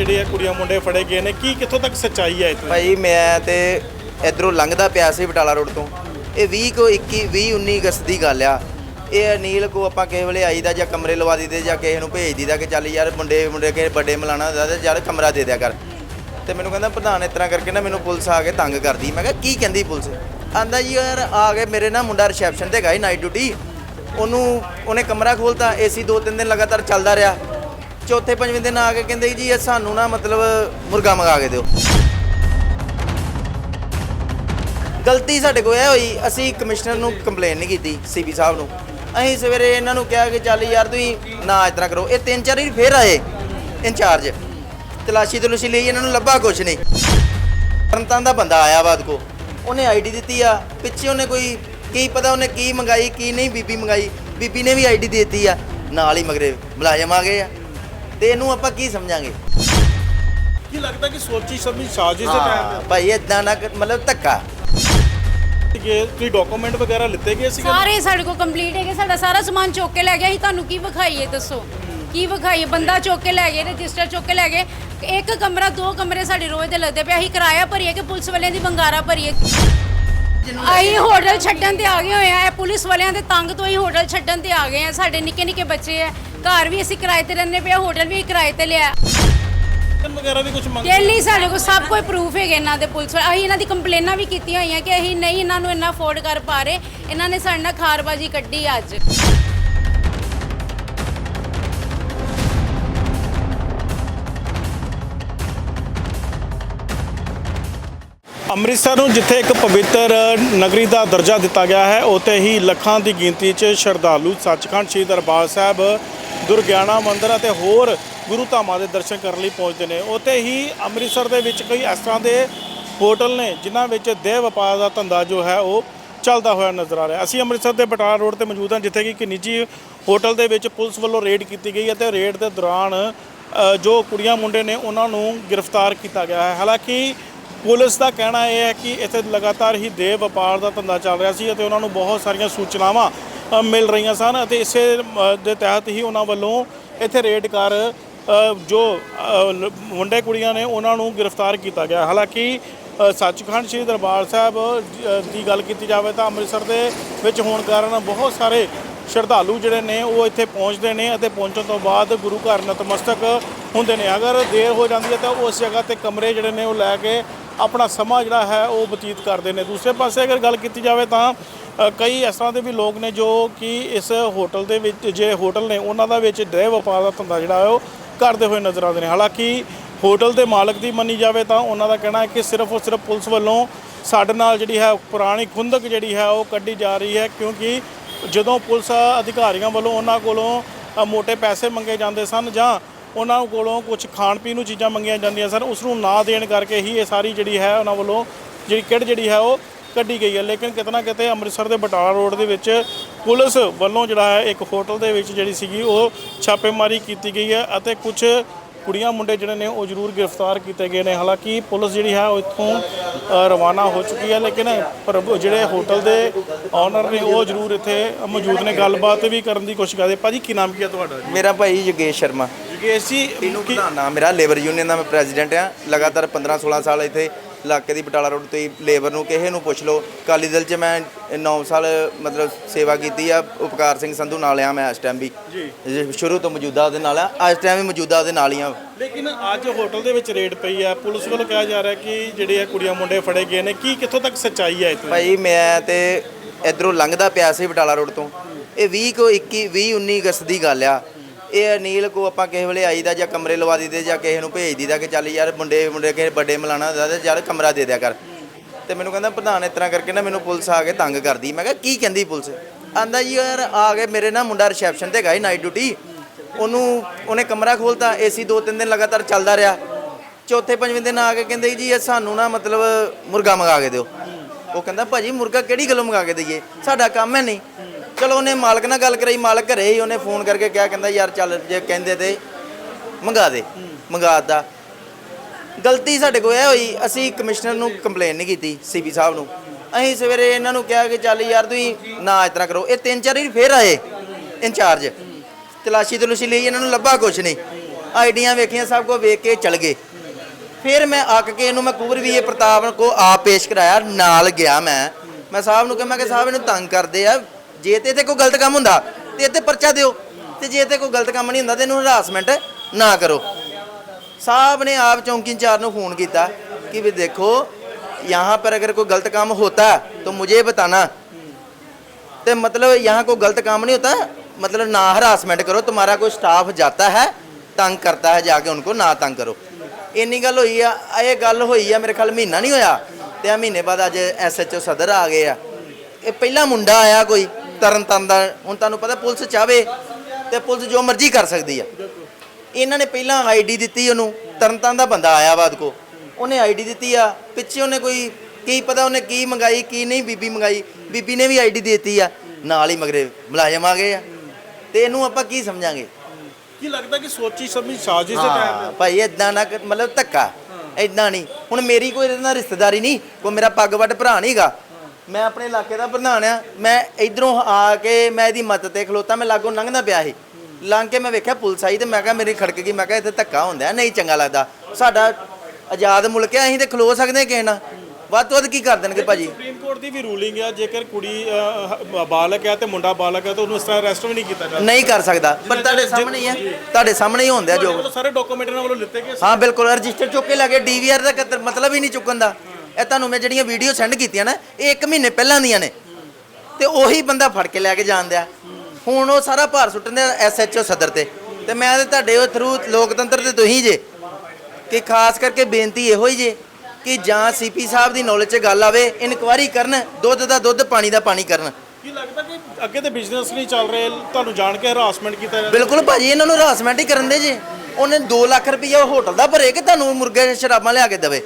ਜਿਹੜੇ ਆ ਕੁੜੀਆਂ ਮੁੰਡੇ ਫੜੇ ਗਏ ਨੇ, ਕੀ ਕਿੱਥੋਂ ਤੱਕ ਸੱਚਾਈ ਹੈ ਇਹ ਭਾਈ, ਮੈਂ ਤੇ ਇਧਰੋਂ ਲੰਘਦਾ ਪਿਆ ਸੀ ਬਟਾਲਾ ਰੋਡ ਤੋਂ। ਇਹ 20 ਕੋ 21 20 19 ਅਗਸਤ ਦੀ ਗੱਲ ਆ। ਇਹ ਅਨੀਲ ਕੋ ਆਪਾਂ ਕਿਸੇ ਵੇਲੇ ਆਈਦਾ ਜਾਂ ਕਮਰੇ ਲਵਾ ਦੀਦੇ ਜਾਂ ਕਿਸੇ ਨੂੰ ਭੇਜ ਦੀਦਾ ਕਿ ਚੱਲ ਯਾਰ ਮੁੰਡੇ ਮੁੰਡੇ ਕੇ ਵੱਡੇ ਮਿਲਾਣਾ ਹੁੰਦਾ ਤੇ ਯਾਰ ਕਮਰਾ ਦੇ ਦਿਆ ਕਰ। ਤੇ ਮੈਨੂੰ ਕਹਿੰਦਾ ਪ੍ਰਧਾਨ ਇਸ ਤਰ੍ਹਾਂ ਕਰਕੇ ਨਾ ਮੈਨੂੰ ਪੁਲਿਸ ਆ ਕੇ ਤੰਗ ਕਰਦੀ। ਮੈਂ ਕਿਹਾ, ਕੀ ਕਹਿੰਦੀ ਪੁਲਿਸ? ਆਂਦਾ ਜੀ, ਯਾਰ ਆ ਕੇ ਮੇਰੇ ਨਾ ਮੁੰਡਾ ਰਿਸੈਪਸ਼ਨ ਤੇ ਗਈ ਨਾਈਟ ਡਿਊਟੀ। ਉਹਨੂੰ, ਉਹਨੇ ਕਮਰਾ ਖੋਲਤਾ, ਏਸੀ ਦੋ ਤਿੰਨ ਦਿਨ ਲਗਾਤਾਰ ਚੱਲਦਾ ਰਿਹਾ। ਚੌਥੇ ਪੰਜਵੇਂ ਦਿਨ ਆ ਕੇ ਕਹਿੰਦੇ ਜੀ, ਇਹ ਸਾਨੂੰ ਨਾ ਮਤਲਬ ਮੁਰਗਾ ਮੰਗਾ ਕੇ ਦਿਓ। ਗਲਤੀ ਸਾਡੇ ਕੋਲ ਇਹ ਹੋਈ, ਅਸੀਂ ਕਮਿਸ਼ਨਰ ਨੂੰ ਕੰਪਲੇਨ ਨਹੀਂ ਕੀਤੀ ਸੀਪੀ ਸਾਹਿਬ ਨੂੰ। ਅਸੀਂ ਸਵੇਰੇ ਇਹਨਾਂ ਨੂੰ ਕਿਹਾ ਕਿ ਚੱਲ ਯਾਰ ਤੁਸੀਂ ਨਾ ਇਸ ਤਰ੍ਹਾਂ ਕਰੋ, ਇਹ ਤਿੰਨ ਚਾਰ ਵਾਰੀ ਫੇਰ ਆਏ, ਇੰਚਾਰਜ। ਤਲਾਸ਼ੀ ਤਲੂਸ਼ੀ ਲਈ ਇਹਨਾਂ ਨੂੰ ਲੱਭਾ ਕੁਛ ਨਹੀਂ। ਤਰਨਤਾਰਨ ਦਾ ਬੰਦਾ ਆਇਆ ਬਾਦ ਕੋ ਉਹਨੇ ਆਈਡੀ ਦਿੱਤੀ ਆ, ਪਿੱਛੇ ਉਹਨੇ ਕੋਈ ਕੀ ਪਤਾ ਉਹਨੇ ਕੀ ਮੰਗਾਈ, ਕੀ ਨਹੀਂ ਬੀਬੀ ਮੰਗਾਈ, ਬੀਬੀ ਨੇ ਵੀ ਆਈਡੀ ਦੇ ਦਿੱਤੀ ਆ। ਨਾਲ ਹੀ ਮਗਰੇ ਮੁਲਾਜ਼ਮ ਆ ਗਏ ਆ। ਤੇ ਇਹਨੂੰ ਆਪਾਂ ਕੀ ਸਮਝਾਂਗੇ? ਕੀ ਲੱਗਦਾ ਕਿ ਸੋਚੀ ਸਮਝੀ ਸਾਜ਼ਿਸ਼ ਦੇ ਹਾਂ, ਤਹਿਤ ਭਾਈ ਇਦਾਂ ਨਾ ਕਰ- ਮਤਲਬ ਧੱਕਾ। ਕਿ ਤੁਸੀਂ ਡਾਕੂਮੈਂਟ ਵਗੈਰਾ ਲਿੱਤੇ ਗਏ ਸੀਗੇ? ਸਾਰੇ ਸਾਡੇ ਕੋਲ ਕੰਪਲੀਟ ਹੈਗੇ ਸਾਡਾ ਸਾਰਾ ਸਮਾਨ ਚੁੱਕ ਕੇ ਲੈ ਗਿਆ ਸੀ। ਤੁਹਾਨੂੰ ਕੀ ਵਿਖਾਈਏ ਦੱਸੋ? ਕੀ ਵਿਖਾਈਏ? ਬੰਦਾ ਚੁੱਕ ਕੇ ਲੈ ਗਏ ਰਜਿਸਟਰ ਚੁੱਕ ਕੇ ਲੈ ਗਏ। ਇੱਕ ਕਮਰਾ ਦੋ ਕਮਰੇ ਸਾਡੇ ਰੋਜ਼ ਦੇ ਲੱਗਦੇ ਪਏ ਅਸੀਂ ਕਿਰਾਇਆ ਭਰੀਏ ਕਿ ਪੁਲਿਸ ਵਾਲਿਆਂ ਦੀ ਬੰਗਾਰਾ ਭਰੀਏ? ਅਸੀਂ ਹੋਟਲ ਛੱਡਣ ਤੇ ਆ ਗਏ ਹੋਏ ਆ। ਇਹ ਪੁਲਿਸ ਵਾਲਿਆਂ ਦੇ ਤੰਗ ਤੋਂ ਹੀ ਹੋਟਲ ਛੱਡਣ ਤੇ ਆ ਗਏ ਆ। ਸਾਡੇ ਨਿੱਕੇ ਨਿੱਕੇ ਬੱਚੇ ਆ। ਘਰ ਵੀ ਅਸੀਂ ਕਿਰਾਏ ਤੇ ਰਹਿੰਦੇ ਪਏ ਆ, ਹੋਟਲ ਵੀ ਕਿਰਾਏ ਤੇ ਲਿਆ। ਵਗੈਰਾ ਵੀ ਕੁਝ ਮੰਗ ਡੇਲੀ ਸਾਡੇ ਕੋਲ ਸਭ ਕੋਈ ਪ੍ਰੂਫ ਹੈਗੇ ਇਹਨਾਂ ਦੇ ਪੁਲਿਸ ਵਾਲੇ। ਅਸੀਂ ਇਹਨਾਂ ਦੀ ਕੰਪਲੇਨਾਂ ਵੀ ਕੀਤੀਆਂ ਹੋਈਆਂ ਕਿ ਅਸੀਂ ਨਹੀਂ ਇਹਨਾਂ ਨੂੰ ਇੰਨਾ ਅਫੋਰਡ ਕਰ ਪਾ ਰਹੇ। ਇਹਨਾਂ ਨੇ ਸਾਡੇ ਨਾਲ ਖਾਰਬਾਜੀ ਕੱਢੀ ਅੱਜ। ਅੰਮ੍ਰਿਤਸਰ ਨੂੰ ਜਿੱਥੇ ਇੱਕ ਪਵਿੱਤਰ ਨਗਰੀ ਦਾ ਦਰਜਾ ਦਿੱਤਾ ਗਿਆ ਹੈ, ਉੱਥੇ ਹੀ ਲੱਖਾਂ ਦੀ ਗਿਣਤੀ 'ਚ ਸ਼ਰਧਾਲੂ ਸੱਚਖੰਡ ਸ੍ਰੀ ਦਰਬਾਰ ਸਾਹਿਬ, ਦੁਰਗਿਆਣਾ ਮੰਦਿਰ ਅਤੇ ਹੋਰ ਗੁਰੂ ਧਾਮਾਂ ਦੇ ਦਰਸ਼ਨ ਕਰਨ ਲਈ ਪਹੁੰਚਦੇ ਨੇ। ਉੱਥੇ ਹੀ ਅੰਮ੍ਰਿਤਸਰ ਦੇ ਵਿੱਚ ਕਈ ਇਸ ਤਰ੍ਹਾਂ ਦੇ ਹੋਟਲ ਨੇ, ਜਿਨ੍ਹਾਂ ਵਿੱਚ ਦੇਹ ਵਪਾਰ ਦਾ ਧੰਦਾ ਜੋ ਹੈ, ਉਹ ਚੱਲਦਾ ਹੋਇਆ ਨਜ਼ਰ ਆ ਰਿਹਾ। ਅਸੀਂ ਅੰਮ੍ਰਿਤਸਰ ਦੇ ਬਟਾਲਾ ਰੋਡ ਤੇ ਮੌਜੂਦ ਹਾਂ, ਜਿੱਥੇ ਕਿ ਇੱਕ ਨਿੱਜੀ ਹੋਟਲ ਦੇ ਵਿੱਚ ਪੁਲਿਸ ਵੱਲੋਂ ਰੇਡ ਕੀਤੀ ਗਈ ਹੈ ਤੇ ਰੇਡ ਦੇ ਦੌਰਾਨ ਜੋ ਕੁੜੀਆਂ ਮੁੰਡੇ ਨੇ, ਉਹਨਾਂ ਨੂੰ ਗ੍ਰਿਫਤਾਰ ਕੀਤਾ ਗਿਆ ਹੈ। ਹਾਲਾਂਕਿ ਪੁਲਿਸ ਦਾ ਕਹਿਣਾ ਇਹ ਹੈ ਕਿ ਇੱਥੇ ਲਗਾਤਾਰ ਹੀ ਦੇਹ ਵਪਾਰ ਦਾ ਧੰਦਾ ਚੱਲ ਰਿਹਾ ਸੀ ਅਤੇ ਉਹਨਾਂ ਨੂੰ ਬਹੁਤ ਸਾਰੀਆਂ ਸੂਚਨਾਵਾਂ ਮਿਲ ਰਹੀਆਂ ਸਨ ਅਤੇ ਇਸੇ ਦੇ ਤਹਿਤ ਹੀ ਉਹਨਾਂ ਵੱਲੋਂ ਇੱਥੇ ਰੇਡ ਕਰ ਜੋ ਮੁੰਡੇ ਕੁੜੀਆਂ ਨੇ ਉਹਨਾਂ ਨੂੰ ਗ੍ਰਿਫਤਾਰ ਕੀਤਾ ਗਿਆ। ਹਾਲਾਂਕਿ ਸੱਚਖੰਡ ਸ੍ਰੀ ਦਰਬਾਰ ਸਾਹਿਬ ਦੀ ਗੱਲ ਕੀਤੀ ਜਾਵੇ ਤਾਂ ਅੰਮ੍ਰਿਤਸਰ ਦੇ ਵਿੱਚ ਹੋਣ ਕਾਰਨ ਬਹੁਤ ਸਾਰੇ ਸ਼ਰਧਾਲੂ ਜਿਹੜੇ ਨੇ ਉਹ ਇੱਥੇ ਪਹੁੰਚਦੇ ਨੇ ਅਤੇ ਪਹੁੰਚਣ ਤੋਂ ਬਾਅਦ ਗੁਰੂ ਘਰ ਨਤਮਸਤਕ ਹੁੰਦੇ ਨੇ। ਅਗਰ ਦੇਰ ਹੋ ਜਾਂਦੀ ਹੈ ਤਾਂ ਉਸ ਜਗ੍ਹਾ ਤੇ ਕਮਰੇ ਜਿਹੜੇ ਨੇ ਉਹ ਲੈ ਕੇ ਆਪਣਾ ਸਮਾਂ ਜਿਹੜਾ ਹੈ ਉਹ ਬਤੀਤ ਕਰਦੇ ਨੇ। ਦੂਸਰੇ ਪਾਸੇ ਅਗਰ ਗੱਲ ਕੀਤੀ ਜਾਵੇ ਤਾਂ ਕਈ ਇਸ ਤਰ੍ਹਾਂ ਦੇ ਵੀ ਲੋਕ ਨੇ ਜੋ ਕਿ ਇਸ ਹੋਟਲ ਦੇ ਵਿੱਚ ਜੇ ਹੋਟਲ ਨੇ ਉਹਨਾਂ ਦਾ ਵਿੱਚ ਦੇਹ ਵਪਾਰ ਦਾ ਧੰਦਾ ਜਿਹੜਾ ਉਹ ਕਰਦੇ ਹੋਏ ਨਜ਼ਰ ਆਉਂਦੇ ਨੇ। ਹਾਲਾਂਕਿ ਹੋਟਲ ਦੇ ਮਾਲਕ ਦੀ ਮੰਨੀ ਜਾਵੇ ਤਾਂ ਉਹਨਾਂ ਦਾ ਕਹਿਣਾ ਹੈ ਕਿ ਸਿਰਫ ਔਰ ਸਿਰਫ ਪੁਲਿਸ ਵੱਲੋਂ ਸਾਡੇ ਨਾਲ ਜਿਹੜੀ ਹੈ ਪੁਰਾਣੀ ਖੁੰਦਕ ਜਿਹੜੀ ਹੈ ਉਹ ਕੱਢੀ ਜਾ ਰਹੀ ਹੈ ਕਿਉਂਕਿ ਜਦੋਂ ਪੁਲਿਸ ਅਧਿਕਾਰੀਆਂ ਵੱਲੋਂ ਉਹਨਾਂ ਕੋਲੋਂ ਅ, ਮੋٹے ਪੈਸੇ ਮੰਗੇ ਜਾਂਦੇ ਸਨ ਜਾਂ ਉਹਨਾਂ ਕੋਲੋਂ ਕੁਝ ਖਾਣ ਪੀਣ ਨੂੰ ਚੀਜ਼ਾਂ ਮੰਗੀਆਂ ਜਾਂਦੀਆਂ ਸਰ ਉਸ ਨੂੰ ਨਾ ਦੇਣ ਕਰਕੇ ਹੀ ਇਹ ਸਾਰੀ ਜਿਹੜੀ ਹੈ ਉਹਨਾਂ ਵੱਲੋਂ ਜਿਹੜੀ ਕਿਹੜ ਜਿਹੜੀ ਹੈ ਉਹ ਕੱਢੀ ਗਈ ਹੈ। ਲੇਕਿਨ ਕਿਤਨਾ ਕਿਤੇ ਅੰਮ੍ਰਿਤਸਰ ਦੇ ਬਟਾਲਾ ਰੋਡ ਦੇ ਵਿੱਚ ਪੁਲਿਸ ਵੱਲੋਂ ਜਿਹੜਾ ਹੈ ਇੱਕ ਹੋਟਲ ਦੇ ਵਿੱਚ ਜਿਹੜੀ ਸੀਗੀ ਉਹ ਛਾਪੇਮਾਰੀ ਕੀਤੀ ਗਈ ਹੈ ਅਤੇ ਕੁਝ ਕੁੜੀਆਂ ਮੁੰਡੇ ਜਿਹੜੇ ਨੇ ਉਹ ਜ਼ਰੂਰ ਗ੍ਰਿਫਤਾਰ ਕੀਤੇ ਗਏ ਨੇ। ਹਾਲਾਂਕਿ ਪੁਲਿਸ ਜਿਹੜੀ ਹੈ ਉਹ ਇੱਥੋਂ ਰਵਾਨਾ ਹੋ ਚੁੱਕੀ ਹੈ ਲੇਕਿਨ ਜਿਹੜੇ ਹੋਟਲ ਦੇ ਓਨਰ ਨੇ ਉਹ ਜ਼ਰੂਰ ਇੱਥੇ ਮੌਜੂਦ ਨੇ। ਗੱਲਬਾਤ ਵੀ ਕਰਨ ਦੀ ਕੋਸ਼ਿਸ਼ ਕਰਦੇ ਭਾਜੀ ਕੀ ਨਾਮ ਕੀ ਹੈ ਤੁਹਾਡਾ? ਜੀ ਮੇਰਾ ਭਾਈ ਯੋਗੇਸ਼ ਸ਼ਰਮਾ। ਯੋਗੇਸ਼ ਜੀ ਇਹਨੂੰ ਕੀ- ਨਾਮ? ਮੇਰਾ ਲੇਬਰ ਯੂਨੀਅਨ ਦਾ ਮੈਂ ਪ੍ਰੈਜ਼ੀਡੈਂਟ ਆ ਲਗਾਤਾਰ 15 16 ਸਾਲ ਇੱਥੇ ਇਲਾਕੇ ਦੀ ਬਟਾਲਾ ਰੋਡ ਤੇ ਲੇਬਰ ਨੂੰ ਕਿਸੇ ਨੂੰ ਪੁੱਛ ਲਓ। ਅਕਾਲੀ ਦਲ 'ਚ ਮੈਂ 9 ਸਾਲ ਮਤਲਬ ਸੇਵਾ ਕੀਤੀ ਆ। ਉਪਕਾਰ ਸਿੰਘ ਸੰਧੂ ਨਾਲ ਆ ਮੈਂ ਇਸ ਟਾਈਮ ਵੀ। ਜੀ। ਸ਼ੁਰੂ ਤੋਂ ਮੌਜੂਦਾ ਉਹਦੇ ਨਾਲ ਆ। ਇਸ ਟਾਈਮ ਵੀ ਮੌਜੂਦਾ ਉਹਦੇ ਨਾਲ ਹੀ ਆ। ਲੇਕਿਨ ਅੱਜ ਹੋਟਲ ਦੇ ਵਿੱਚ ਰੇਡ ਪਈ ਹੈ ਪੁਲਿਸ ਵੱਲੋਂ ਕਿਹਾ ਜਾ ਰਿਹਾ ਕਿ ਜਿਹੜੇ ਆ ਕੁੜੀਆਂ ਮੁੰਡੇ ਫੜੇ ਗਏ ਨੇ ਕੀ ਕਿੱਥੋਂ ਤੱਕ ਸੱਚਾਈ ਹੈ ਇੱਥੇ ਭਾਈ ਮੈਂ ਤੇ ਇਧਰੋਂ ਲੰਘਦਾ ਪਿਆ ਸੀ ਬਟਾਲਾ ਰੋਡ ਤੋਂ। ਇਹ 20 ਕੋ 21 20 19 ਅਗਸਤ ਦੀ ਗੱਲ ਆ। ਇਹ ਅਨੀਲ ਕੋ ਆਪਾਂ ਕਿਸੇ ਵੇਲੇ ਆਈਦਾ ਜਾਂ ਕਮਰੇ ਲਵਾ ਦੀਦੇ ਜਾਂ ਕਿਸੇ ਨੂੰ ਭੇਜ ਦੀਦਾ ਕਿ ਚੱਲ ਯਾਰ ਮੁੰਡੇ ਮੁੰਡੇ ਕਿਸੇ ਵੱਡੇ ਮਿਲਾਣਾ ਹੁੰਦਾ ਤੇ ਯਾਰ ਕਮਰਾ ਦੇ ਦਿਆ ਕਰ। ਤੇ ਮੈਨੂੰ ਕਹਿੰਦਾ ਪ੍ਰਧਾਨ ਇਸ ਤਰ੍ਹਾਂ ਕਰਕੇ ਨਾ ਮੈਨੂੰ ਪੁਲਿਸ ਆ ਕੇ ਤੰਗ ਕਰਦੀ। ਮੈਂ ਕਿਹਾ, ਕੀ ਕਹਿੰਦੀ ਪੁਲਿਸ? ਆਂਦਾ ਜੀ ਯਾਰ ਆ ਕੇ ਮੇਰੇ ਨਾ ਮੁੰਡਾ ਰਿਸੈਪਸ਼ਨ ਤੇ ਗਈ ਨਾਈਟ ਡਿਊਟੀ ਉਹਨੂੰ, ਉਹਨੇ ਕਮਰਾ ਖੋਲਤਾ ਏਸੀ ਦੋ ਤਿੰਨ ਦਿਨ ਲਗਾਤਾਰ ਚੱਲਦਾ ਰਿਹਾ। ਚੌਥੇ ਪੰਜਵੇਂ ਦਿਨ ਆ ਕੇ ਕਹਿੰਦੇ ਜੀ, ਇਹ ਸਾਨੂੰ ਨਾ ਮਤਲਬ ਮੁਰਗਾ ਮੰਗਾ ਕੇ ਦਿਓ। ਉਹ ਕਹਿੰਦਾ, ਭਾਜੀ ਮੁਰਗਾ ਕਿਹੜੀ ਗੱਲੋਂ ਮੰਗਾ ਕੇ ਦਈਏ? ਸਾਡਾ ਕੰਮ ਹੈ ਨਹੀਂ। ਚਲੋ ਉਹਨੇ ਮਾਲਕ ਨਾਲ ਗੱਲ ਕਰਾਈ, ਮਾਲਕ ਘਰੇ ਹੀ ਉਹਨੇ ਫੋਨ ਕਰਕੇ ਕਿਹਾ, ਕਹਿੰਦਾ ਯਾਰ ਚੱਲ ਜੇ ਕਹਿੰਦੇ ਤੇ ਮੰਗਾ ਦੇ ਮੰਗਾਤਾ ਗਲਤੀ ਸਾਡੇ ਕੋਲ ਇਹ ਹੋਈ, ਅਸੀਂ ਕਮਿਸ਼ਨਰ ਨੂੰ ਕੰਪਲੇਨ ਨਹੀਂ ਕੀਤੀ, ਸੀਪੀ ਸਾਹਿਬ ਨੂੰ। ਅਸੀਂ ਸਵੇਰੇ ਇਹਨਾਂ ਨੂੰ ਕਿਹਾ ਕਿ ਚੱਲ ਯਾਰ ਤੁਸੀਂ ਨਾ ਇਸ ਤਰ੍ਹਾਂ ਕਰੋ, ਇਹ ਤਿੰਨ ਚਾਰ ਵਾਰੀ ਫੇਰ ਆਏ, ਇੰਚਾਰਜ। ਤਲਾਸ਼ੀ ਤਲੂਸ਼ੀ ਲਈ ਇਹਨਾਂ ਨੂੰ ਲੱਭਾ ਕੁਛ ਨਹੀਂ। ਆਈਡੀਆਂ ਵੇਖੀਆਂ, ਸਭ ਕੁਝ ਵੇਖ ਕੇ ਚਲ ਗਏ। ਫਿਰ ਮੈਂ ਅੱਕ ਕੇ ਇਹਨੂੰ ਮੈਂ ਕੁਬਰ ਵੀ ਇਹ ਪ੍ਰਤਾਪ ਕੋ ਆਪ ਪੇਸ਼ ਕਰਾਇਆ, ਨਾਲ ਗਿਆ ਮੈਂ। ਮੈਂ ਸਾਹਿਬ ਨੂੰ ਕਿਹਾ, ਮੈਂ ਕਿ ਸਾਹਿਬ ਇਹਨੂੰ ਤੰਗ ਕਰਦੇ ਆ ਜੇ ਤੇ ਤੇ ਕੋਈ ਗਲਤ ਕੰਮ ਹੁੰਦਾ ਤੇ ਇੱਥੇ ਪਰਚਾ ਦਿਓ ਤੇ ਜੇ ਤੇ ਕੋਈ ਗਲਤ ਕੰਮ ਨਹੀਂ ਹੁੰਦਾ ਤੇ ਇਹਨੂੰ ਹਰਾਸਮੈਂਟ ਨਾ ਕਰੋ साहब ने आप चौकी इंचार्ज को फ़ोन किया कि भी देखो यहाँ पर अगर कोई गलत काम होता है तो मुझे बताना तो मतलब यहाँ कोई गलत काम नहीं होता मतलब ना हरासमेंट करो तुम्हारा कोई स्टाफ जाता है तंग करता है जाके उनको ना तंग करो ਇੰਨੀ ਗੱਲ ਹੋਈ ਆ ਇਹ ਗੱਲ ਹੋਈ ਆ ਮੇਰੇ ਖਿਆਲ ਮਹੀਨਾ ਨਹੀਂ ਹੋਇਆ ਤੇ ਆ ਮਹੀਨੇ ਬਾਅਦ ਅੱਜ ਐਸਐਚਓ ਸਦਰ ਆ ਗਏ ਆ ਇਹ ਪਹਿਲਾ ਮੁੰਡਾ ਆਇਆ ਕੋਈ ਤਰਨ ਤਾਰਨ ਦਾ ਹੁਣ ਤੁਹਾਨੂੰ ਪਤਾ ਪੁਲਿਸ ਚਾਵੇ ਤੇ ਪੁਲਿਸ ਜੋ ਮਰਜ਼ੀ ਕਰ ਸਕਦੀ ਆ। ਇਹਨਾਂ ਨੇ ਪਹਿਲਾਂ ਆਈਡੀ ਦਿੱਤੀ ਉਹਨੂੰ ਤਰਨਤਾਰਨ ਦਾ ਬੰਦਾ ਆਇਆ ਬਾਦ ਕੋ ਉਹਨੇ ਆਈਡੀ ਦਿੱਤੀ ਆ ਪਿੱਛੇ ਉਹਨੇ ਕੋਈ ਕੀ ਪਤਾ ਉਹਨੇ ਕੀ ਮੰਗਾਈ ਕੀ ਨਹੀਂ ਬੀਬੀ ਮੰਗਾਈ ਬੀਬੀ ਨੇ ਵੀ ਆਈਡੀ ਦਿੱਤੀ ਆ ਨਾਲ ਹੀ ਮਗਰੇ ਮੁਲਾਜ਼ਮ ਆ ਗਏ ਆ। ਤੇ ਇਹਨੂੰ ਆਪਾਂ ਕੀ ਸਮਝਾਂਗੇ? ਕੀ ਲੱਗਦਾ ਕਿ ਸੋਚੀ ਸਮਝੀ ਸਾਜ਼ਿਸ਼ ਦੇ ਹਾਂ ਤਹਿਤ ਭਾਈ ਇਦਾਂ ਨਾ ਕਰ- ਮਤਲਬ ਧੱਕਾ ਇਦਾਂ ਨਹੀਂ। ਹੁਣ ਮੇਰੀ ਕੋਈ ਇਹਦੇ ਨਾਲ ਰਿਸ਼ਤੇਦਾਰੀ ਨਹੀਂ ਕੋਈ ਮੇਰਾ ਪੱਗ ਵੱਟ ਭਰਾ ਨਹੀਂਗਾ ਮੈਂ ਆਪਣੇ ਇਲਾਕੇ ਦਾ ਪ੍ਰਧਾਨ ਆ ਮੈਂ ਇਧਰੋਂ ਆ ਕੇ ਮੈਂ ਇਹਦੀ ਮਦਦ ਤੇ ਖਲੋਤਾ ਮੈਂ ਲਾਗੋਂ ਲੰਘਦਾ ਪਿਆ ਸੀ। ਲੰਘ ਕੇ ਮੈਂ ਵੇਖਿਆ ਪੁਲਿਸ ਆਈ ਤੇ ਮੈਂ ਕਿਹਾ ਮੇਰੀ ਖੜਕ ਗਈ ਮੈਂ ਕਿਹਾ ਇੱਥੇ ਧੱਕਾ ਹੁੰਦਾ ਨਹੀਂ ਚੰਗਾ ਲੱਗਦਾ। ਸਾਡਾ ਆਜ਼ਾਦ ਮੁਲਕ ਹੈ ਅਸੀਂ ਤੇ ਖਲੋ ਸਕਦੇ ਕਿਸੇ ਨਾਲ। ਵੱਧ ਤੋਂ ਵੱਧ ਕੀ ਕਰ ਦੇਣਗੇ ਭਾਜੀ? ਸੁਪਰੀਮ ਕੋਰਟ ਦੀ ਵੀ ਰੂਲਿੰਗ ਹੈ ਜੇਕਰ ਕੁੜੀ ਅਹ, ਬਾਲਕ ਹੈ ਤੇ ਮੁੰਡਾ ਬਾਲਕ ਹੈ ਤਾਂ ਉਹਨੂੰ ਇਸ ਤਰ੍ਹਾਂ ਅਰੈਸਟ ਵੀ ਨਹੀਂ ਕੀਤਾ ਜਾ ਨਹੀਂ ਕਰ ਸਕਦਾ ਪਰ ਤੁਹਾਡੇ ਸਾਹਮਣੇ ਹੀ ਹੈ ਤੁਹਾਡੇ ਸਾਹਮਣੇ ਹੀ ਹੁੰਦਾ ਜੋ। ਸਕਦਾ ਸਾਰੇ ਡਾਕੂਮੈਂਟ ਇਹਨਾਂ ਵੱਲੋਂ ਲਿੱਤੇ ਗਏ। ਹਾਂ ਬਿਲਕੁਲ ਰਜਿਸਟਰ ਚੁੱਕ ਕੇ ਲੱਗੇ ਡੀਵੀਆਰ ਦਾ ਕਤਰ- ਮਤਲਬ ਹੀ ਨਹੀਂ ਚੁੱਕਣ ਦਾ। ਇਹ ਤੁਹਾਨੂੰ ਮੈਂ ਜਿਹੜੀਆਂ ਵੀਡੀਓ ਸੈਂਡ ਕੀਤੀਆਂ ਨਾ ਇਹ 1 ਮਹੀਨੇ ਪਹਿਲਾਂ ਦੀਆਂ ਨੇ। ਤੇ ਉਹੀ ਬੰਦਾ ਫੜ ਕੇ ਲੈ ਕੇ ਜਾਂਦਿਆ ਹੁਣ ਉਹ ਸਾਰਾ ਭਾਰ ਸੁੱਟਦੇ ਐਸਐਚਓ ਸਦਰ ਤੇ। ਤੇ ਮੈਂ ਤੇ ਤੁਹਾਡੇ ਥਰੂ ਲੋਕਤੰਤਰ ਤੇ ਤੁਸੀਂ ਜੇ। ਕਿ ਖਾਸ ਕਰਕੇ ਬੇਨਤੀ ਇਹੋ ਹੀ ਜੇ ਕਿ ਜਾਂ ਸੀਪੀ ਸਾਹਿਬ ਦੀ ਨੌਲੇਜ 'ਚ ਗੱਲ ਆਵੇ ਇਨਕੁਆਇਰੀ ਕਰਨ ਦੁੱਧ ਦਾ ਦੁੱਧ ਪਾਣੀ ਦਾ ਪਾਣੀ ਕਰਨ। ਕੀ ਲੱਗਦਾ ਕਿ ਅੱਗੇ ਤੇ ਬਿਜ਼ਨਸ ਨਹੀਂ ਚੱਲ ਰਹੇ? ਤੁਹਾਨੂੰ ਜਾਣ ਕੇ ਹਰਾਸਮੈਂਟ ਕੀਤਾ ਜਾ ਬਿਲਕੁਲ ਭਾਜੀ ਇਹਨਾਂ ਨੂੰ ਹਰਾਸਮੈਂਟ ਹੀ ਕਰਨ ਦੇ ਜੇ। ਉਹਨੇ 2 ਲੱਖ ਰੁਪਈਆ ਹੋਟਲ ਦਾ ਭਰੇ ਕਿ ਤੁਹਾਨੂੰ ਮੁਰਗੇ ਸ਼ਰਾਬਾਂ ਲਿਆ ਕੇ ਦੇਵੇ।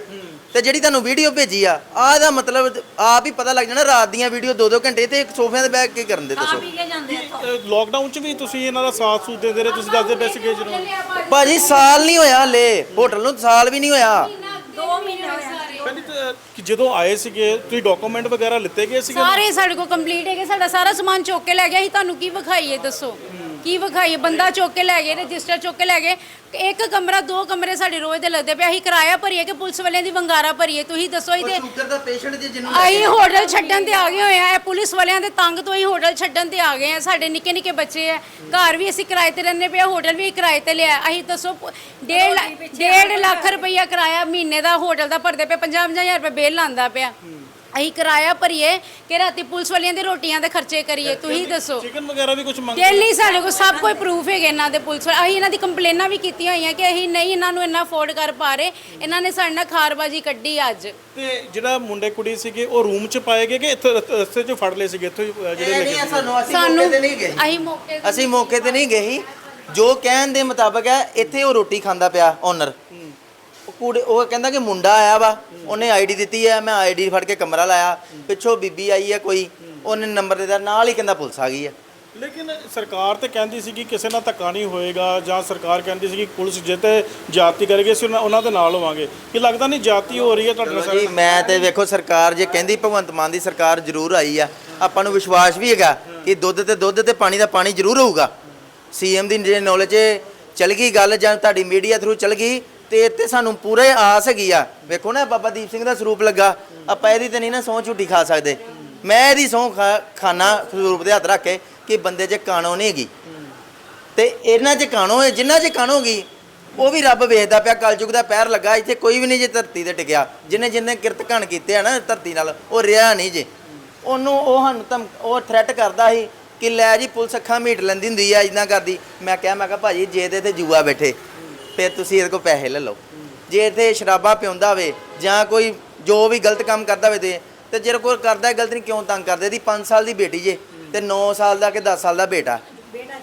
ਤੇ ਜਿਹੜੀ ਤੁਹਾਨੂੰ ਵੀਡੀਓ ਭੇਜੀ ਆ ਆਹ ਦਾ ਮਤਲਬ ਆਪ ਹੀ ਪਤਾ ਲੱਗ ਜਾਣਾ ਰਾਤ ਦੀਆਂ ਵੀਡੀਓ 2-2 ਘੰਟੇ ਤੇ ਇੱਕ ਸੋਫਿਆਂ ਤੇ ਬੈਠ ਕੇ ਕਰਨ ਦੇ ਦੱਸੋ। ਲੋਕਡਾਊਨ 'ਚ ਵੀ ਤੁਸੀਂ ਇਹਨਾਂ ਦਾ ਸਾਥ ਸੂਤ ਦਿੰਦੇ ਰਹੇ ਤੁਸੀਂ ਦੱਸਦੇ ਪਏ ਸੀਗੇ ਜਦੋਂ ਭਾਜੀ ਸਾਲ ਨਹੀਂ ਹੋਇਆ ਹਲੇ ਹੋਟਲ ਨੂੰ ਸਾਲ ਵੀ ਨਹੀਂ ਹੋਇਆ। ਮਹੀਨੇ ਹੋਏ ਕਿ ਜਦੋਂ ਆਏ ਸੀਗੇ ਤੁਸੀਂ ਡਾਕੂਮੈਂਟ ਵਗੈਰਾ ਲਿੱਤੇ ਗਏ ਸੀਗੇ? ਸਾਰੇ ਸਾਡੇ ਕੋਲ ਕੰਪਲੀਟ ਹੈਗੇ ਸਾਡਾ ਸਾਰਾ ਸਮਾਨ ਚੁੱਕ ਕੇ ਲੈ ਗਿਆ ਸੀ ਤੁਹਾਨੂੰ ਕੀ ਵਿਖਾਈਏ ਦੱਸੋ। ਕੀ ਵਿਖਾਈਏ? ਬੰਦਾ ਚੁੱਕ ਕੇ ਲੈ ਗਏ ਰਜਿਸਟਰ ਚੁੱਕ ਕੇ ਲੈ ਗਏ। ਇੱਕ ਕਮਰਾ ਦੋ ਕਮਰੇ ਸਾਡੇ ਰੋਜ਼ ਦੇ ਲੱਗਦੇ ਪਏ ਅਸੀਂ ਕਿਰਾਇਆ ਭਰੀਏ ਕਿ ਪੁਲਿਸ ਵਾਲਿਆਂ ਦੀ ਵੰਗਾਰਾ ਭਰੀਏ? ਤੁਸੀਂ ਦੱਸੋ ਇਹਦੇ ਸ਼ੂਗਰ ਦਾ ਪੇਸ਼ੈਂਟ ਜੇ ਜਿਹਨੂੰ ਅਸੀਂ ਹੋਟਲ ਛੱਡਣ ਤੇ ਆ ਗਏ ਹੋਏ ਆ। ਇਹ ਪੁਲਿਸ ਵਾਲਿਆਂ ਦੇ ਤੰਗ ਤੋਂ ਹੀ ਹੋਟਲ ਛੱਡਣ ਤੇ ਆ ਗਏ ਆ। ਸਾਡੇ ਨਿੱਕੇ ਨਿੱਕੇ ਬੱਚੇ ਆ। ਘਰ ਵੀ ਅਸੀਂ ਕਿਰਾਏ ਤੇ ਰਹਿੰਦੇ ਪਏ ਆ, ਹੋਟਲ ਵੀ ਕਿਰਾਏ ਤੇ ਲਿਆ। ਅਸੀਂ ਦੱਸੋ ਪ- ਡੇਢ ਲੱਖ- ਡੇਢ ਲੱਖ ਰੁਪਈਆ ਕਿਰਾਇਆ ਮਹੀਨੇ ਦਾ ਹੋਟਲ ਦਾ ਭਰਦੇ ਪਏ 50 ਹਜ਼ਾਰ ਰੁਪਏ ਬਿੱਲ ਆਂਦਾ ਪਿਆ। ਅਸੀਂ ਕਿਰਾਇਆ ਭਰੀਏ ਕਿ ਰਾਤੀ ਪੁਲਿਸ ਵਾਲਿਆਂ ਦੇ ਰੋਟੀਆਂ ਦੇ ਖਰਚੇ ਕਰੀਏ ਤੁਸੀਂ ਦੱਸੋ। ਚਿਕਨ ਵਗੈਰਾ ਵੀ ਕੁਝ ਮੰਗ ਡੇਲੀ ਸਾਡੇ ਕੋਲ ਸਭ ਕੋਈ ਪ੍ਰੂਫ ਹੈਗੇ ਇਹਨਾਂ ਦੇ ਪੁਲਿਸ ਵਾਲੇ। ਅਸੀਂ ਇਹਨਾਂ ਦੀ ਕੰਪਲੇਨਾਂ ਵੀ ਕੀਤੀਆਂ ਹੋਈਆਂ ਕਿ ਅਸੀਂ ਨਹੀਂ ਇਹਨਾਂ ਨੂੰ ਇੰਨਾ ਅਫੋਰਡ ਕਰ ਪਾ ਰਹੇ। ਇਹਨਾਂ ਨੇ ਸਾਡੇ ਨਾਲ ਖਾਰਬਾਜੀ ਕੱਢੀ ਅੱਜ। ਤੇ ਜਿਹੜਾ ਮੁੰਡੇ ਕੁੜੀ ਸੀਗੇ ਉਹ ਰੂਮ 'ਚ ਪਾਏ ਗਏ ਕਿ ਇੱਥੇ ਰਸ- ਰਸਤੇ 'ਚ ਫੜ ਲਏ ਸੀਗੇ? ਇੱਥੋਂ ਹੀ, ਅਹ, ਜਿਹੜੇ ਨਹੀਂ ਆ ਸਾਨੂੰ ਅਸੀਂ ਸਾਨੂੰ ਮੌਕੇ ਤੇ ਨਹੀਂ ਗਏ। ਅਸੀਂ ਮੌਕੇ ਤੇ ਅਸੀਂ ਮੌਕੇ ਤੇ ਨਹੀਂ ਗਏ ਸੀ। ਜੋ ਕਹਿਣ ਦੇ ਮੁਤਾਬਕ ਹੈ ਇੱਥੇ ਉਹ ਰੋਟੀ ਖਾਂਦਾ ਪਿਆ ਓਨਰ ਕੁੜੇ ਉਹ ਕਹਿੰਦਾ ਕਿ ਮੁੰਡਾ ਆਇਆ ਵਾ ਉਹਨੇ ਆਈਡੀ ਦਿੱਤੀ ਹੈ ਮੈਂ ਆਈਡੀ ਫੜ ਕੇ ਕਮਰਾ ਲਾਇਆ ਪਿੱਛੋਂ ਬੀਬੀ ਆਈ ਹੈ ਕੋਈ ਉਹਨੇ ਨੰਬਰ ਦਿੱਤਾ ਨਾਲ ਹੀ ਕਹਿੰਦਾ ਪੁਲਿਸ ਆ ਗਈ ਹੈ ਲੇਕਿਨ ਸਰਕਾਰ ਤੇ ਕਹਿੰਦੀ ਸੀ ਕਿ ਕਿਸੇ ਨਾਲ ਧੱਕਾ ਨਹੀਂ ਹੋਏਗਾ ਜਾਂ ਸਰਕਾਰ ਕਹਿੰਦੀ ਸੀ ਕਿ ਪੁਲਿਸ ਜਿੱਤੇ ਜਾਤੀ ਕਰੇਗੀ ਅਸੀਂ ਉਹਨਾਂ- ਉਹਨਾਂ ਦੇ ਨਾਲ ਹੋਵਾਂਗੇ। ਕੀ ਲੱਗਦਾ ਨਹੀਂ ਜਾਤੀ ਹੋ ਰਹੀ ਹੈ ਤੁਹਾਡੇ ਨਾਲ ਜੀ ਮੈਂ ਤੇ ਵੇਖੋ ਸਰਕਾਰ ਜੇ ਕਹਿੰਦੀ ਭਗਵੰਤ ਮਾਨ ਦੀ ਸਰਕਾਰ ਜ਼ਰੂਰ ਆਈ ਆ ਆਪਾਂ ਨੂੰ ਵਿਸ਼ਵਾਸ ਵੀ ਹੈਗਾ ਕਿ ਦੁੱਧ ਤੇ ਦੁੱਧ ਤੇ ਪਾਣੀ ਦਾ ਪਾਣੀ ਜ਼ਰੂਰ ਹੋਊਗਾ। ਸੀਐਮ ਦੀ ਜੇ ਨੌਲੇਜ ਚਲ ਗਈ ਗੱਲ ਜਾਂ ਤੁਹਾਡੀ ਮੀਡੀਆ ਥਰੂ ਚਲ ਗਈ ਤੇ ਇੱਥੇ ਸਾਨੂੰ ਪੂਰੇ ਆਸ ਹੈਗੀ ਆ। ਵੇਖੋ ਨਾ, ਬਾਬਾ ਦੀਪ ਸਿੰਘ ਦਾ ਸਰੂਪ ਲੱਗਾ। ਆਪਾਂ ਇਹਦੀ ਤੇ ਨਹੀਂ ਨਾ ਸਹੁੰ ਝੂਠੀ ਖਾ ਸਕਦੇ। ਮੈਂ ਇਹਦੀ ਸਹੁੰ ਖਾ- ਸਰੂਪ ਦੇ ਹੱਥ ਰੱਖ ਕੇ ਕਿ ਬੰਦੇ 'ਚ ਕਾਣੋ ਨਹੀਂ ਹੈਗੀ। ਤੇ ਇਹਨਾਂ 'ਚ ਕਾਣੋ ਹੈ ਜਿਨ੍ਹਾਂ 'ਚ ਕਾਣੋ ਗਈ ਉਹ ਵੀ ਰੱਬ ਵੇਖਦਾ ਪਿਆ ਕਲਯੁਗ ਦਾ ਪੈਰ ਲੱਗਾ, ਇੱਥੇ ਕੋਈ ਵੀ ਨਹੀਂ ਜੇ ਧਰਤੀ ਤੇ ਟਿਕਿਆ। ਜਿਨੇ ਜਿਨੇ ਕਿਰਤ ਘਣ ਕੀਤੇ ਆ ਨਾ ਧਰਤੀ ਨਾਲ, ਉਹ ਰਿਹਾ ਨਹੀਂ ਜੇ। ਉਹਨੂੰ ਉਹ ਸਾਨੂੰ ਧਮ ਉਹ ਥ੍ਰੈਟ ਕਰਦਾ ਸੀ ਕਿ ਲੈ ਜੀ, ਪੁਲਿਸ ਅੱਖਾਂ ਮੀਟ ਲੈਂਦੀ ਹੁੰਦੀ ਆ ਇਦਾਂ ਕਰਦੀ। ਮੈਂ ਕਿਹਾ ਮੈਂ ਕਿਹਾ ਭਾਜੀ, ਜੇ ਤੇ ਤੇ ਜੂਆ ਬੈਠੇ। ਫਿਰ ਤੁਸੀਂ ਇਹਦੇ ਕੋਲ ਪੈਸੇ ਲੈ ਲਓ। ਜੇ ਇੱਥੇ ਸ਼ਰਾਬਾਂ ਪਿਉਂਦਾ ਹੋਵੇ ਜਾਂ ਕੋਈ ਜੋ ਵੀ ਗਲਤ ਕੰਮ ਕਰਦਾ ਹੋਵੇ ਤੇ ਤੇ ਜੇ ਕੋਈ ਕਰਦਾ ਹੈ ਗਲਤ ਨਹੀਂ ਕਿਉਂ ਤੰਗ ਕਰਦੇ? ਇਹਦੀ 5 ਸਾਲ ਦੀ ਬੇਟੀ ਜੇ ਤੇ 9 ਸਾਲ ਦਾ ਕਿ 10 ਸਾਲ ਦਾ ਬੇਟਾ।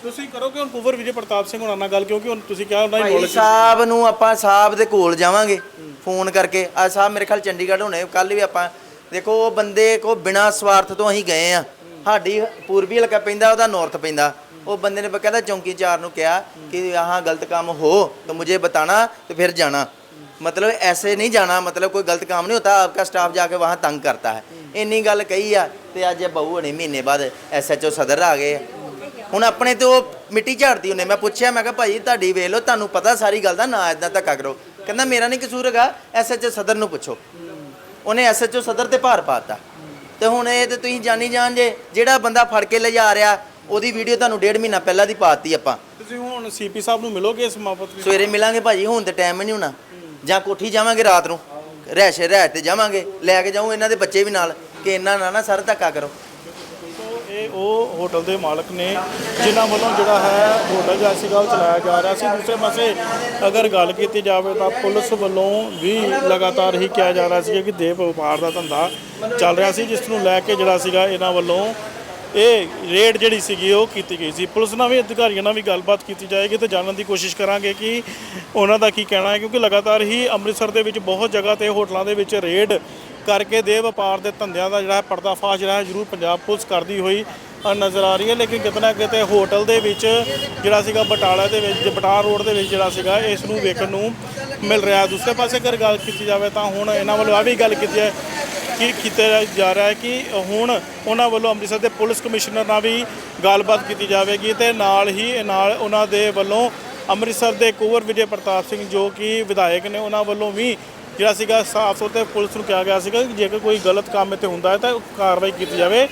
ਤੁਸੀਂ ਕਰੋਗੇ ਹੁਣ ਕੁਵਰ ਵਿਜੇ ਪ੍ਰਤਾਪ ਸਿੰਘ ਹੁਣਾਂ ਨਾਲ ਗੱਲ ਕਿਉਂਕਿ ਹੁਣ ਤੁਸੀਂ ਕਿਹਾ ਉਹਨਾਂ ਦੀ ਭਾਈ ਨੌਲੇਜ ਸਾਹਿਬ ਨੂੰ ਆਪਾਂ ਸਾਹਿਬ ਦੇ ਕੋਲ ਜਾਵਾਂਗੇ ਫੋਨ ਕਰਕੇ। ਆ ਸਾਹਿਬ ਮੇਰੇ ਖਿਆਲ ਚੰਡੀਗੜ੍ਹ ਹੋਣੇ ਕੱਲ ਵੀ ਆਪਾਂ ਦੇਖੋ ਉਹ ਬੰਦੇ ਕੋ ਬਿਨਾ ਸਵਾਰਥ ਤੋਂ ਅਸੀਂ ਗਏ ਆ। ਸਾਡੀ ਪੂਰਬੀ ਹਲਕਾ ਪੈਂਦਾ ਉਹਦਾ ਨਾਰਥ ਪੈਂਦਾ। ਉਹ ਬੰਦੇ ਨੇ ਬਕਾਇਦਾ ਚੌਂਕੀ ਚਾਰ ਨੂੰ ਕਿਹਾ ਕਿ ਆਹਾਂ ਗਲਤ ਕੰਮ ਹੋ ਤਾਂ ਮੁਝੇ ਬਤਾਨਾ ਤੇ ਫਿਰ ਜਾਣਾ मतलब ऐसे नहीं जाना मतलब कोई गलत काम नहीं होता आपका स्टाफ जाके वहाँ तंग करता है ਇੰਨੀ ਗੱਲ ਕਹੀ ਆ ਤੇ ਅੱਜ ਬਹੂ ਹਣੀ ਮਹੀਨੇ ਬਾਅਦ ਐਸਐਚਓ ਸਦਰ ਆ ਗਏ ਆ ਹੁਣ ਆਪਣੇ ਤੇ ਉਹ ਮਿੱਟੀ ਝਾੜਦੀ ਉਹਨੇ ਮੈਂ ਪੁੱਛਿਆ ਮੈਂ ਕਿਹਾ ਭਾਈ ਤੁਹਾਡੀ ਵੇਖ ਲਓ ਤੁਹਾਨੂੰ ਪਤਾ ਸਾਰੀ ਗੱਲ ਦਾ ਨਾ ਇਦਾਂ ਧੱਕਾ ਕਰੋ ਕਹਿੰਦਾ ਮੇਰਾ ਨਹੀਂ ਕਸੂਰ ਹੈਗਾ ਐਸਐਚਓ ਸਦਰ ਨੂੰ ਪੁੱਛੋ ਉਹਨੇ ਐਸਐਚਓ ਸਦਰ ਤੇ ਭਾਰ ਪਾਤਾ ਤੇ ਹੁਣ ਇਹ ਤੇ ਤੁਸੀਂ ਜਾਣੀ ਜਾਣ ਜੇ ਜਿਹੜਾ ਬੰਦਾ ਫੜ ਕੇ ਲਿਜਾ ਰਿਹਾ ਉਹਦੀ ਵੀਡੀਓ ਤੁਹਾਨੂੰ ਡੇਢ ਮਹੀਨਾ ਪਹਿਲਾਂ ਦੀ ਪਾਤੀ ਆਪਾਂ। ਤੁਸੀਂ ਹੁਣ ਸੀਪੀ ਸਾਹਿਬ ਨੂੰ ਮਿਲੋਗੇ ਇਸ ਮਾਪਤ ਵਿੱਚ ਸਵੇਰੇ ਮਿਲਾਂਗੇ ਭਾਜੀ ਹੁਣ ਤੇ ਟਾਈਮ ਨਹੀਂ ਹੋਣਾ। ਜਾਂ ਕੋਠੀ ਜਾਵਾਂਗੇ ਰਾਤ ਨੂੰ। ਰਹਿਸ਼ ਰਹਿ ਤੇ ਜਾਵਾਂਗੇ। ਲੈ ਕੇ ਜਾਊਂ ਇਹਨਾਂ ਦੇ ਬੱਚੇ ਵੀ ਨਾਲ। ਕਿ ਇਹਨਾਂ ਨਾਲ ਨਾ ਸਰ ਧੱਕਾ ਕਰੋ। ਇਹ ਉਹ ਹੋਟਲ ਦੇ ਮਾਲਕ ਨੇ ਜਿਨ੍ਹਾਂ ਵੱਲੋਂ ਜਿਹੜਾ ਹੈ ਹੋਟਲ ਜਿਹੜਾ ਸੀਗਾ ਉਹ ਚਲਾਇਆ ਜਾ ਰਿਹਾ ਸੀ। ਦੂਸਰੇ ਪਾਸੇ ਅਗਰ ਗੱਲ ਕੀਤੀ ਜਾਵੇ ਤਾਂ ਪੁਲਿਸ ਵੱਲੋਂ ਵੀ ਲਗਾਤਾਰ ਹੀ ਕਿਹਾ ਜਾ ਰਿਹਾ ਸੀ ਕਿ ਦੇਹ ਵਪਾਰ ਦਾ ਧੰਦਾ ਚੱਲ ਰਿਹਾ ਸੀ ਜਿਸ ਨੂੰ ਲੈ ਕੇ ਜਿਹੜਾ ਸੀਗਾ ਇਹਨਾਂ ਵੱਲੋਂ ਇਹ ਰੇਡ ਜਿਹੜੀ ਸੀਗੀ, ਉਹ ਕੀਤੀ ਗਈ ਸੀ। ਪੁਲਿਸ ਨਾਲ ਵੀ, ਅਧਿਕਾਰੀਆਂ ਨਾਲ ਵੀ ਗੱਲਬਾਤ ਕੀਤੀ ਜਾਏਗੀ ਤੇ ਜਾਣਨ ਦੀ ਕੋਸ਼ਿਸ਼ ਕਰਾਂਗੇ ਕਿ ਉਹਨਾਂ ਦਾ ਕੀ ਕਹਿਣਾ ਹੈ, ਕਿਉਂਕਿ ਲਗਾਤਾਰ ਹੀ ਅੰਮ੍ਰਿਤਸਰ ਦੇ ਵਿੱਚ ਬਹੁਤ ਜਗ੍ਹਾ ਤੇ ਹੋਟਲਾਂ ਦੇ ਵਿੱਚ ਰੇਡ ਕਰਕੇ ਦੇ ਵਪਾਰ ਦੇ ਧੰਦਿਆਂ ਦਾ ਜਿਹੜਾ ਹੈ ਪਰਦਾਫਾਸ਼ ਜਿਹੜਾ ਹੈ, ਜ਼ਰੂਰ ਪੰਜਾਬ ਪੁਲਿਸ ਕਰਦੀ ਹੋਈ ਨਜ਼ਰ ਆ ਰਹੀ ਹੈ। ਲੇਕਿਨ ਕਿਤੇ ਨਾ ਕਿਤੇ ਹੋਟਲ ਦੇ ਵਿੱਚ ਜਿਹੜਾ ਸੀਗਾ, ਬਟਾਲਾ ਦੇ ਵਿੱਚ, ਬਟਾਲਾ ਰੋਡ ਦੇ ਵਿੱਚ ਜਿਹੜਾ ਸੀਗਾ, ਇਸ ਨੂੰ ਵੇਖਣ ਨੂੰ ਮਿਲ ਰਿਹਾ ਦੂਸਰੇ ਪਾਸੇ ਅਗਰ ਗੱਲ ਕੀਤੀ ਜਾਵੇ ਤਾਂ ਹੁਣ ਇਹਨਾਂ ਵੱਲੋਂ ਆ ਵੀ ਗੱਲ ਕੀਤੀ ਹੈ ਕੀ ਕੀਤਾ ਜਾ ਰਿਹਾ ਹੈ ਕਿ ਹੁਣ ਉਹਨਾਂ ਵੱਲੋਂ ਅੰਮ੍ਰਿਤਸਰ ਦੇ ਪੁਲਿਸ ਕਮਿਸ਼ਨਰ ਨਾਲ ਵੀ ਗੱਲਬਾਤ ਕੀਤੀ ਜਾਵੇਗੀ ਤੇ ਨਾਲ ਹੀ, ਨਾਲ ਉਹਨਾਂ ਦੇ ਵੱਲੋਂ ਅੰਮ੍ਰਿਤਸਰ ਦੇ ਕੁਵਰ ਵਿਜੇ ਪ੍ਰਤਾਪ ਸਿੰਘ ਜੋ ਕਿ ਵਿਧਾਇਕ ਨੇ, ਉਹਨਾਂ ਵੱਲੋਂ ਵੀ ਜਿਹੜਾ ਸੀਗਾ ਸਾਫ਼ ਤੌਰ ਤੇ ਪੁਲਿਸ ਨੂੰ ਕਿਹਾ ਗਿਆ ਸੀਗਾ ਕਿ ਜੇਕਰ ਕੋਈ ਗਲਤ ਕੰਮ ਇੱਥੇ ਹੁੰਦਾ ਹੈ ਤਾਂ ਕਾਰਵਾਈ ਕੀਤੀ ਜਾਵੇ।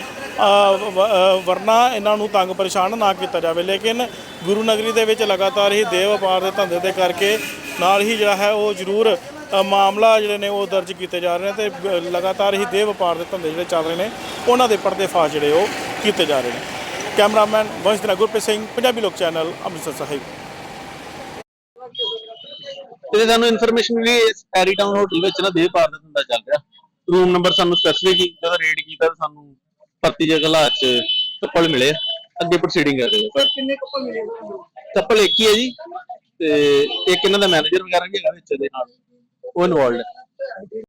ਵਰਨਾ ਇਹਨਾਂ ਨੂੰ ਤੰਗ ਪਰੇਸ਼ਾਨ ਨਾ ਕੀਤਾ ਜਾਵੇ। ਲੇਕਿਨ ਗੁਰੂ ਨਗਰੀ ਦੇ ਵਿੱਚ ਲਗਾਤਾਰ ਹੀ ਦੇਵ ਵਪਾਰ ਦੇ ਧੰਦੇ ਦੇ ਕਰਕੇ ਨਾਲ ਹੀ ਜਿਹੜਾ ਹੈ ਉਹ ਜ਼ਰੂਰ ਮਾਮਲਾ ਜਿਹੜੇ ਨੇ ਉਹ ਦਰਜ ਕੀਤੇ ਜਾ ਰਹੇ ਨੇ ਤੇ ਲਗਾਤਾਰ ਹੀ ਦੇਹ ਵਪਾਰ ਦੇ ਧੰਦੇ ਜਿਹੜੇ ਚੱਲ ਰਹੇ ਨੇ ਉਹਨਾਂ ਦੇ ਪਰਦੇਫਾਸ਼ ਜਿਹੜੇ ਉਹ ਕੀਤੇ ਜਾ ਰਹੇ ਨੇ। ਕੈਮਰਾਮੈਨ ਵੰਸ਼ ਦਿਨਾ ਗੁਰਪ੍ਰੀਤ ਸਿੰਘ ਪੰਜਾਬੀ ਲੋਕ ਚੈਨਲ ਅੰਮ੍ਰਿਤਸਰ ਸਾਹਿਬ। ਤੇ ਸਾਨੂੰ ਇਨਫੋਰਮੇਸ਼ਨ ਮਿਲੀ ਇਸ ਐਰੀ ਟਾਊਨ ਹੋਟਲ ਵਿੱਚ ਨਾ ਦੇਹ ਪਾਰ ਦਾ ਧੰਦਾ ਚੱਲ ਰਿਹਾ। ਰੂਮ ਨੰਬਰ ਸਾਨੂੰ ਸਪੈਸੀਫਿਕ ਜਦੋਂ ਰੇਡ ਕੀਤਾ ਤਾਂ ਸਾਨੂੰ ਭਰਤੀ ਜਗ੍ਹਾ ਹਾਲਾਤ ਚ ਚੱਪਲ ਮਿਲੇ ਅੱਗੇ ਪ੍ਰੋਸੀਡਿੰਗ ਕਰ ਰਹੇ ਸਰ ਕਿੰਨੇ ਕੱਪਲ ਮਿਲੇ? ਚੱਪਲ ਇੱਕ ਹੀ ਹੈ ਜੀ ਤੇ ਇੱਕ ਇਹਨਾਂ ਦਾ ਮੈਨੇਜਰ ਵਗੈਰਾ ਵੀ ਹੈਗਾ ਵਿੱਚ ਦੇ ਨਾਲ। ਉਹ ਇਨਵੋਲਡ ਹੈ